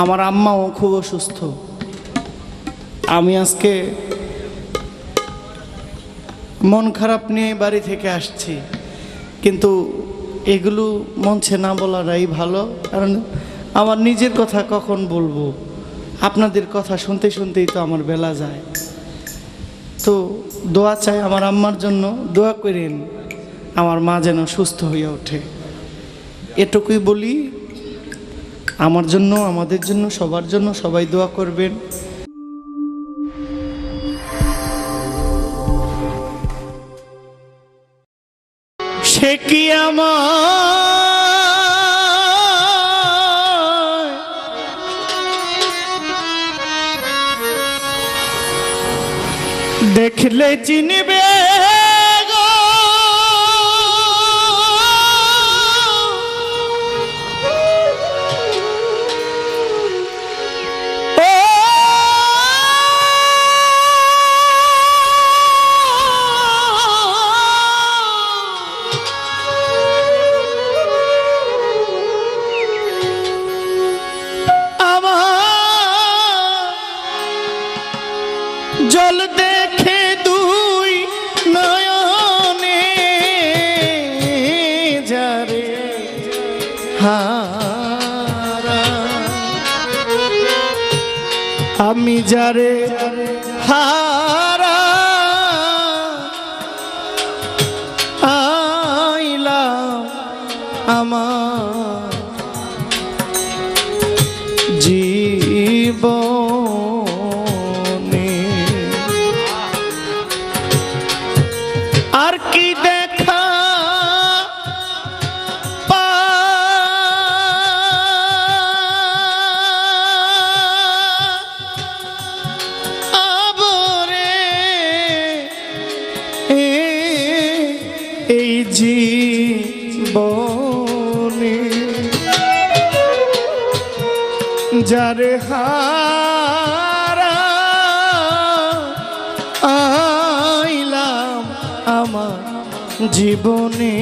আমার আম্মাও খুব অসুস্থ। আমি আজকে মন খারাপ নিয়ে বাড়ি থেকে আসছি। কিন্তু এগুলো মঞ্চে না বলাটাই ভালো, কারণ আমার নিজের কথা কখন বলব? আপনাদের কথা শুনতে শুনতেই তো আমার বেলা যায়। তো দোয়া চাই আমার আম্মার জন্য, দোয়া করেন আমার মা যেন সুস্থ হয়ে ওঠে। এটুকুই বলি আমার জন্য আমাদের জন্য সবার জন্য সবাই দোয়া করবেন। সে কি আমার? দেখলে চিনবে আমি যারে হারা আইলা আমার যারে হারা আইলাম আমার জীবনে।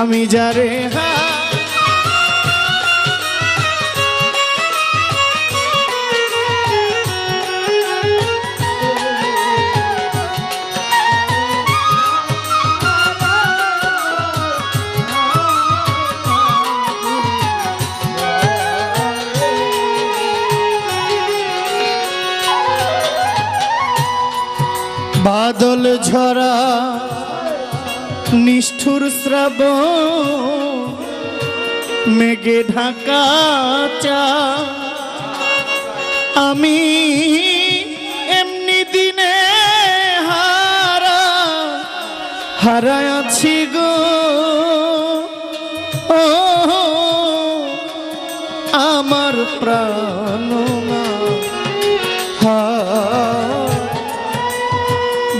আমি যারে হা বাদল ঝরা, নিষ্ঠুর শ্রাব মেঘে ঢাকা চা। আমি এমনি দিনে হারা, হারায় আছি গো। আমার প্রাণ।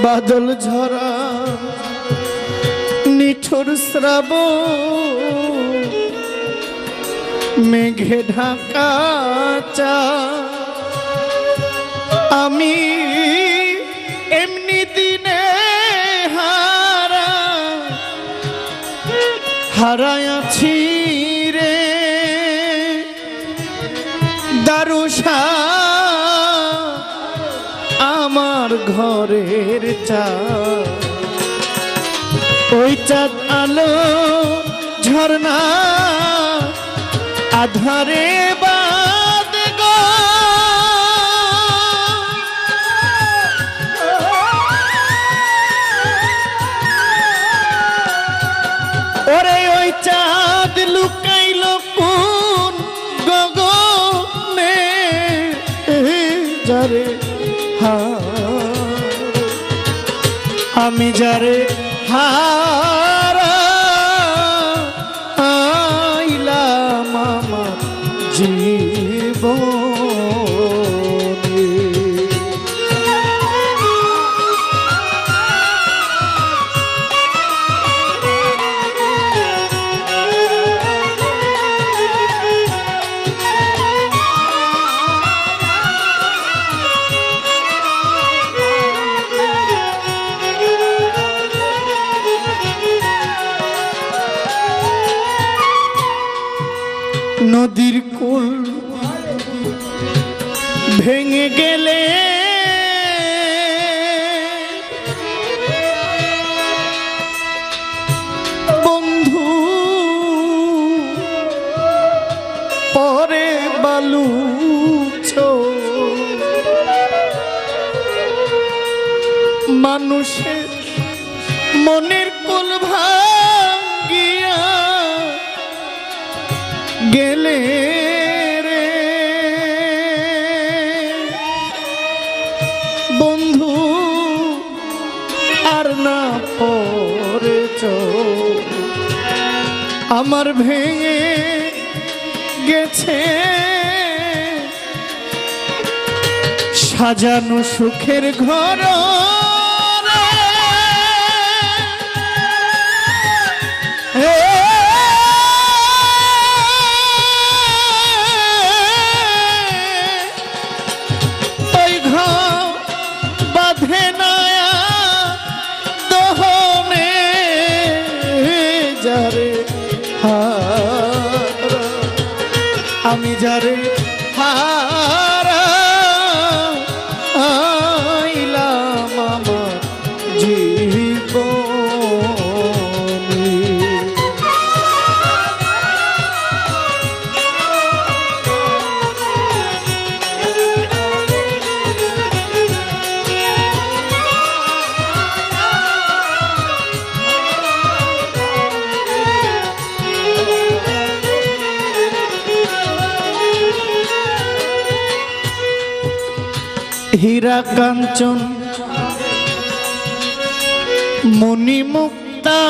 বাদল ঝরা নিঠুর শ্রাব মেঘে ঢাকা চা। আমি এমনি দিনে হারা হারায়াছি ঘরের ওই চাঁদ আলো ঝর্ণা আধারে বাদ আমি যারে হারা নদীর কূল ভেঙে গেলে বন্ধু পরে বালু মানুষের মনের কুল ভাঙ্গিয়া আমার ভেঙে গেছে। সাজানো সুখের ঘর। যারে হীরা কাঞ্চন মণিমুক্তা।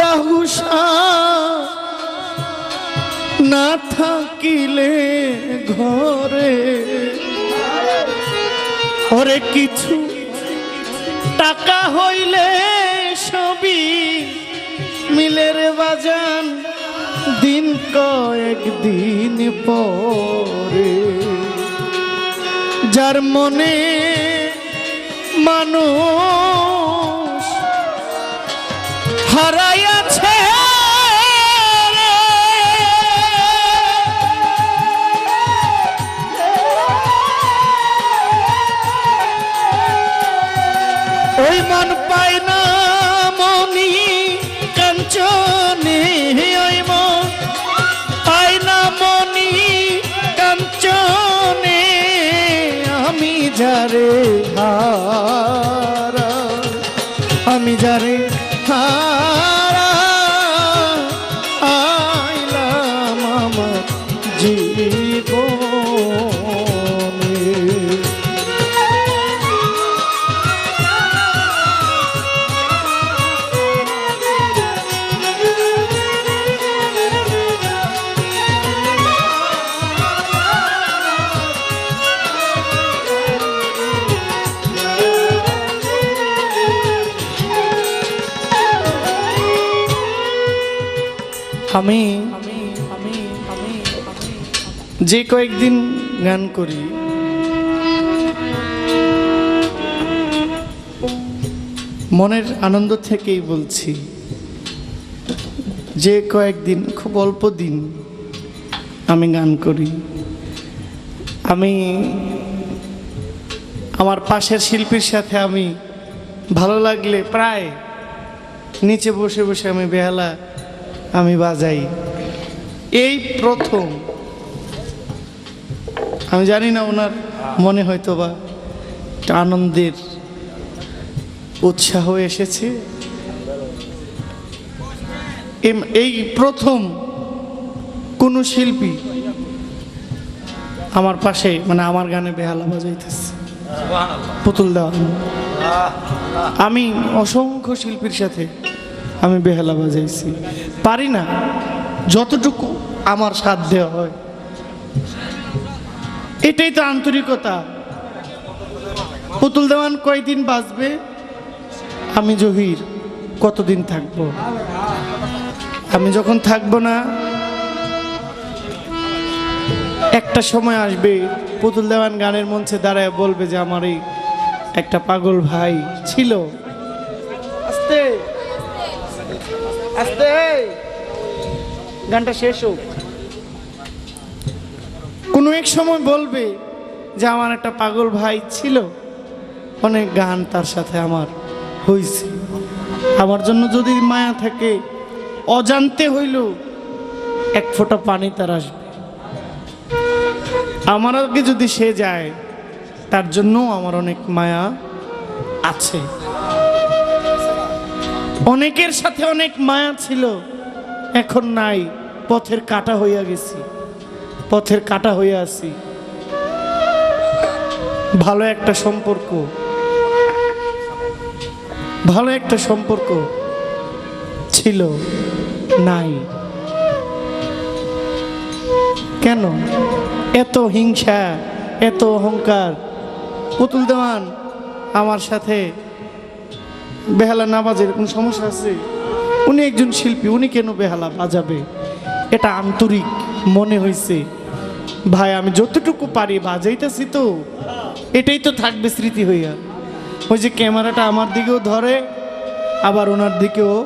দাহুসা না থাকিলে ঘরে ঘরে কিছু টাকা হইলে সবই মিলের বাজান দিন কয়েক দিন পরে যার মনে মানুষ হারাইয়াছে। ওই মন যারে হারা আমি যারে আমি, যে কয়েকদিন গান করি, মনের আনন্দ থেকেই বলছি, যে কয়েকদিন, খুব অল্প দিন আমি গান করি। আমি আমার পাশের শিল্পীর সাথে আমি ভালো লাগলে প্রায় নিচে বসে বসে আমি বেহালা আমি বাজাই। এই প্রথম। আমি জানি না ওনার মনে হয়তো বা আনন্দের উৎসাহ এসেছে। এই প্রথম কোনো শিল্পী আমার পাশে মানে আমার গানে বেহালা বাজাইতেছে। পুতুল দেওয়া আমি অসংখ্য শিল্পীর সাথে আমি বেহালা বাজাইছি। পারি না। যতটুকু আমার দেওয়া হয়। এটাই তো আন্তরিকতা। পুতুল দেওয়ান কয়দিন বাঁচবে? আমি জহির, কতদিন থাকব? আমি যখন থাকব না, একটা সময় আসবে, পুতুল দেওয়ান গানের মঞ্চে দাঁড়ায় বলবে যে, আমার এই একটা পাগল ভাই ছিল। গানটা শেষ হোক। কোনো এক সময় বলবে যে আমার একটা পাগল ভাই ছিল, অনেক গান তার সাথে আমার হয়েছে আমার জন্য যদি মায়া থাকে, অজান্তে হইল এক ফোঁটা পানি তার আসবে। আমার আগে যদি সে যায়, তার জন্য আমার অনেক মায়া আছে। অনেকের সাথে অনেক মায়া ছিল। এখন নাই, পথের কাটা হইয়া গেছি। পথের কাটা হইয়া আছি। ভালো একটা সম্পর্ক। ভালো একটা সম্পর্ক ছিল, নাই। কেন? এত হিংসা, এত অহংকার। পুতুল দেওয়ান, আমার সাথে বেহালা না বাজে এরকম সমস্যা আছে? উনি একজন শিল্পী, উনি কেন বেহালা বাজাবে? এটা আন্তরিক মনে হয়েছে ভাই, আমি যতটুকু পারি বাজাইতেছি তো, এটাই তো থাকবে স্মৃতি হইয়া। ওই যে ক্যামেরাটা আমার দিকেও ধরে, আবার ওনার দিকেও।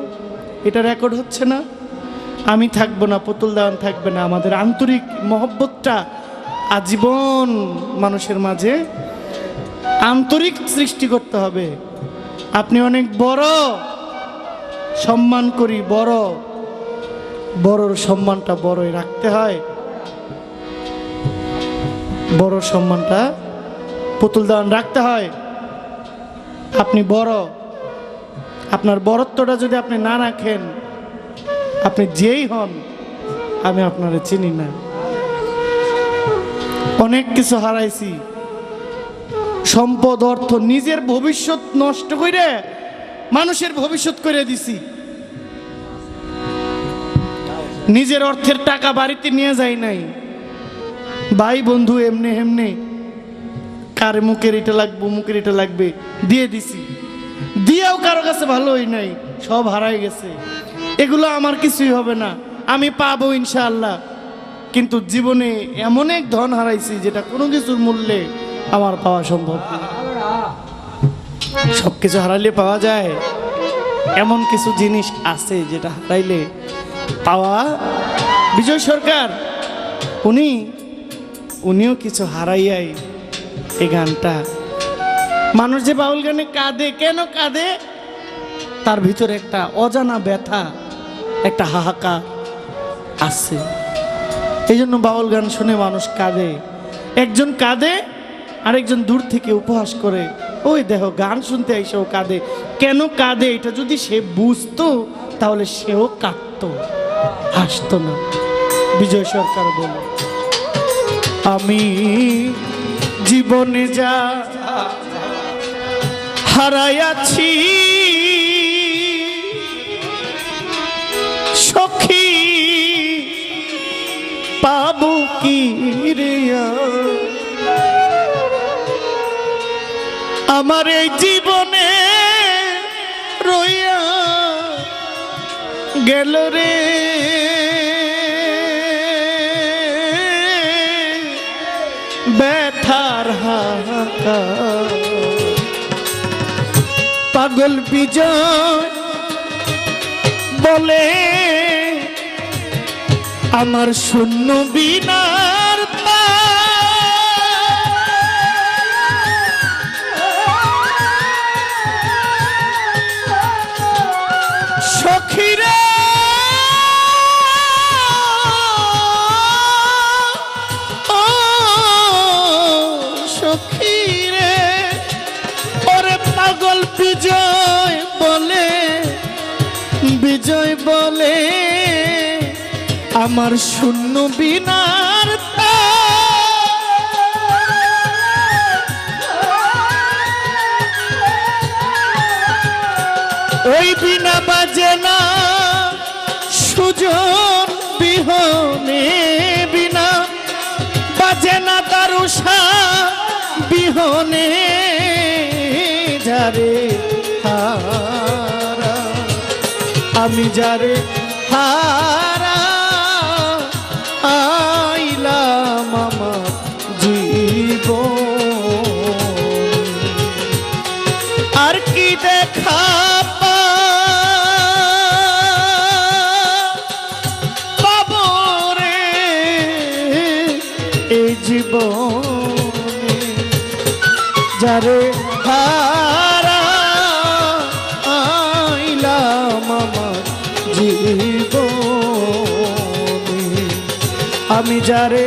এটা রেকর্ড হচ্ছে না। আমি থাকব না, পুতুল দেওয়ান থাকবে না। আমাদের আন্তরিক মহব্বতটা আজীবন মানুষের মাঝে আন্তরিক সৃষ্টি করতে হবে। আপনি অনেক বড়। সম্মান করি, বড়। বড়র সম্মানটা বড়ই রাখতে হয়। বড় সম্মানটা পুতুল দান রাখতে হয়। আপনি বড়। আপনার বড়ত্বটা যদি আপনি না রাখেন, আপনি যেই হন, আমি আপনারা চিনি না। অনেক কিছু হারাইছি। সম্পদ অর্থ নিজের ভবিষ্যৎ নষ্ট করে মানুষের ভবিষ্যৎ করে দিছি। নিজের অর্থের টাকা বাড়িতে নিয়ে যাই নাই। ভাই বন্ধু এমনি এমনি কার মুখের এটা লাগবে, মুখের এটা লাগবে, দিয়ে দিছি। দিয়েও কারও কাছে ভালোই নাই, সব হারাই গেছে। এগুলো আমার কিছুই হবে না, আমি পাবো ইনশাআল্লাহ। কিন্তু জীবনে এমন এক ধন হারাইছি যেটা কোনো কিছুর মূল্যে আমার পাওয়া সম্ভব। সব কিছু হারাইলে পাওয়া যায়। এমন কিছু জিনিস আছে যেটা হারাইলে পাওয়া বিজয় সরকার। উনি, উনিও কিছু হারাইয়াই এই গানটা। মানুষ যে বাউল গানে কাঁদে, কেন কাঁদে? তার ভিতরে একটা অজানা ব্যথা, একটা হাহাকার আছে। এই জন্য বাউল গান শুনে মানুষ কাঁদে। একজন কাঁদে আরেকজন দূর থেকে উপহাস করে, ওই দেখো, গান শুনতে এসেও কাঁদে। কেন কাঁদে? এটা যদি সে বুঝতো, তাহলে সেও কাঁদতো। হাসতো না। বিজয় সরকার বলে আমি জীবনে যা হারাইয়াছি, সখী পাবো কি রে আমার এই জীবনে রইয়া গেল রে। ব্যথার পাগল বিজয় বলে আমার শূন্য বিনার বলে, আমার শূন্য বিনার ওই বিনা বাজে না, সুজন বিহনে বিনা। বাজে না তারুষা বিহনে, যারে হারা আমি যারে হারা আইলাম আমার জীব আর কি দেখা জীবনে। যারে হা যারে